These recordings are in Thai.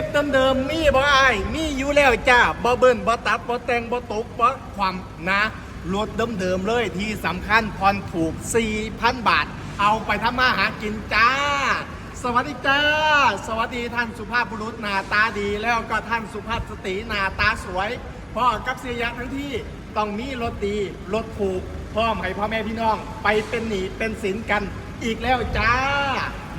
ฟเดิมๆมีบ่อายมีอยู่แล้วจ้าบ่เบิ้นบ่ตัดบ่แต่งบ่ตกบ่ความนะรถเดิมๆเลยที่สำคัญผ่อนถูก 4,000 บาท เอาไปทำมาหากินจ้า สวัสดีจ้า สวัสดีท่านสุภาพบุรุษหน้าตาดีแล้วก็ท่านสุภาพสตรีหน้าตาสวยพ่อกับเสียยะทั้งที่ต้องมีรถดีรถถูกพร้อมให้พ่อแม่พี่น้อง ไปเป็นหนีเป็นสินกันอีกแล้วจ้า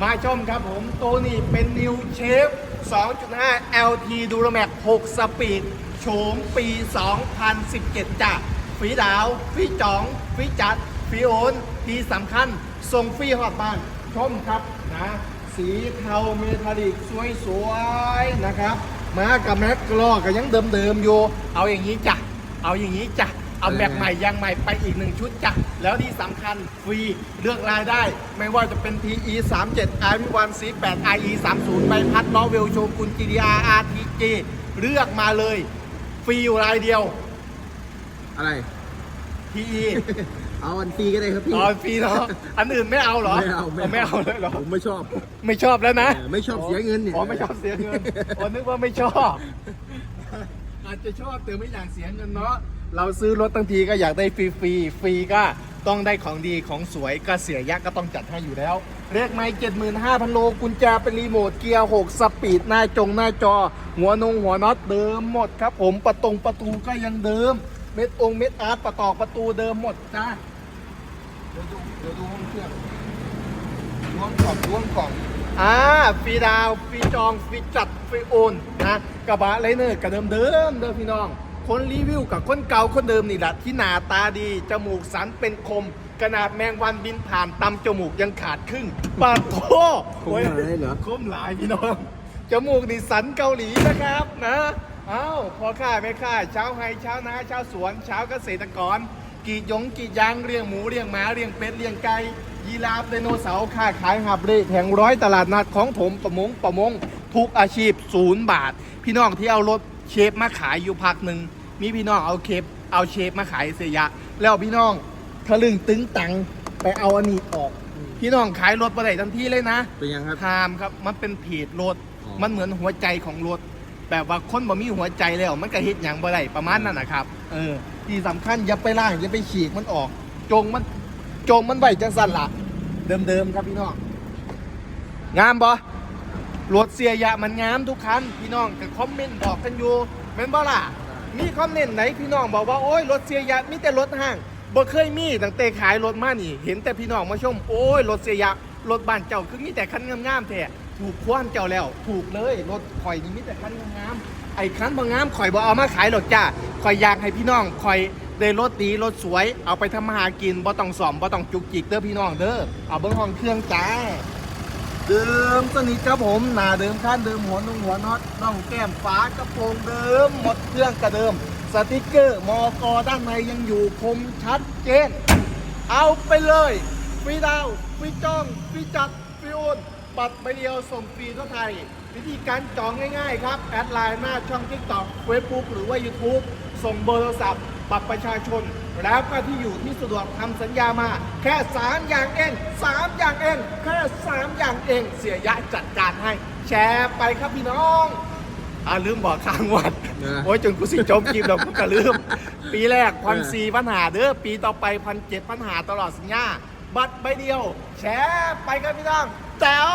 มาชมครับผมตัวนี้เป็นนิวเชฟ 2.5 LT d u r a m a x 6 สปีดโฉมปี 2017จ้ะฝีดาวฝีจ่องฝีจัดฝีโอนที่สำคัญส่งฟรีฮอดบ้านชมครับนะสีเทาเมทัลลิกสวยๆนะครับ มากับแม็กกลอก็ยังเดิมๆอยู่ เอาอย่างนี้จ้ะ เอาอย่างนี้จ้ะ เอาแบบใหม่ยางใหม่ไปอีกหนึ่งชุดจ้ะแล้วที่สำคัญฟรีเลือกรายได้ ไม่ว่าจะเป็น PE 37 i 1 C8 IE 30ใบพัดล้อเวลโชกุน GDR RTG เลือกมาเลย ฟรีอยู่รายเดียว อะไร PE เอาอันฟรีก็ได้ครับพี่อ๋อฟรีเนาะอันอื่นไม่เอาเหรอไม่เอาไม่เอาเลยเหรอผมไม่ชอบ ไม่ชอบแล้วนะเออไม่ชอบเสียเงินเนี่ยอ๋อไม่ชอบเสียเงินอ๋อนึกว่าไม่ชอบ อาจจะชอบแต่ไม่อยากเสียเงินเนาะ เราซื้อรถตั้งทีก็อยากได้ฟรีฟรีฟรีก็ต้องได้ของดีของสวยก็เสียยะก็ต้องจัดให้อยู่แล้ว เรียกไม่เจ็ดหมื่นห้าพันโลกุญแจเป็นรีโมทเกียร์หกสปีดหน้าจงหน้าจอ หัวนงหัวน็อตเดิมหมดครับ ผมประตงประตูก็ยังเดิม เม็ดองเม็ดอาร์ตประกอบประตูเดิมหมดจ้าเดี๋ยวดูเดี๋ยวดูห้องเครื่องล้วงกล่องล้วงกล่องอ่าฟรีดาวฟรีจองฟรีจัดฟรีโอนนะกระบะไรเนอร์กับเดิมเดิมเดิมพี่น้อง คนรีวิวกับคนเก่าคนเดิมนี่แหละที่หน้าตาดี จมูกสันเป็นคม ขนาดแมงวันบินผ่านตำจมูกยังขาดครึ่งปาดโทคมหลายเหรอคมหลายพี่น้อง จมูกนี่สันเกาหลีนะครับนะเอ้าพอค่ายไม่ค่ายเช้าไฮเช้านาเช้าสวนเช้าเกษตรกรกีดยงกีดยางเลี้ยงหมูเลี้ยงหมาเลี้ยงเป็ดเลี้ยงไก่ยีราฟไดโนเสาร์ค้าขายหับเร่แห่งร้อยตลาดนัดของถมประมงประมงทุกอาชีพศูนย์บาท พี่น้องที่เอารถเชฟมาขายอยู่พักหนึ่ง มีพี่น้องเอาเคปเอาเชฟมาขายเสียยะ แล้วพี่น้องทะลึงตึงตังไปเอาอันนี้ออก พี่น้องขายรถประเดี๋ทันทีเลยนะเป็นยังครับไทม์ครับมันเป็นเพจรถ อ๋อ มันเหมือนหัวใจของรถ แบบว่าคนบ่มีหัวใจแล้ว มันก็เฮ็ดหยังบ่ได้ประมาณนั้นนะครับ เออ ที่สำคัญอย่าไปล่างอย่าไปฉีกมันออก จงมันจงมันไว้จังสั่นละเดิมๆครับพี่น้องงามบ่รถเสียยะมันงามทุกคันพี่น้องก็คอมเมนต์บอกกันอยู่แม่นบ่ล่ะ มีคอมเมนต์ไหนพี่น้องบอกว่าโอ้ยรถเสียยะมีแต่รถห้างบ่เคยมีตั้งแต่ขายรถมานี่ เห็นแต่พี่น้องมาชม โอ้ยรถเสียยะรถบ้านเจ้าคือมีแต่คันงามๆแท้ถูกคว้านเจ้าแล้ว ถูกเลยรถข่อยนี่มีแต่คันงามๆไอ้คันบ่งงามข่อยบ่เอามาขายหรอกจ้าข่อยอยากให้พี่น้องข่อยได้รถดีรถสวยเอาไปทำมาหากินบ่ต้องซ่อมบ่ต้องจุกจิกเด้อพี่น้องเด้อเอาเบิ่งห้องเครื่องจ้า เดิมสนิทครับผมหน้าเดิมคันเดิมหัวนุ่งหัวน็อตน่องแก้มฝากระโปรงเดิม หมดเครื่องกระเดิม สติกเกอร์มอกอด้านในยังอยู่คมชัดเจน เอาไปเลยฟรีดาวฟรีจ้องฟรีจัดฟรีโอนบัตรใบเดียวส่งฟรีทั่วไทย วิธีการจองง่ายๆครับ แอดไลน์หน้าช่อง TikTok Facebook หรือว่า YouTube ส่งเบอร์โทรศัพท์บัตรประชาชน แล้วก็ที่อยู่ที่สะดวกทำสัญญามา แค่ 3 อย่างเอง 3 อย่างเอง แค่ 3 อย่างเอง เสียยะจัดการให้ แชร์ไปครับพี่น้องอ่าลืมบอกข้างวัดนะโอ้ยจนกูสิจมกิมแล้วกูก็ลืม ปีแรกพันสี่ปัญหาเด้อปีต่อไปพันเจ็ดปัญหาตลอดสัญญา บัตรใบเดียว แชร์ไปครับพี่น้องแจ๋ว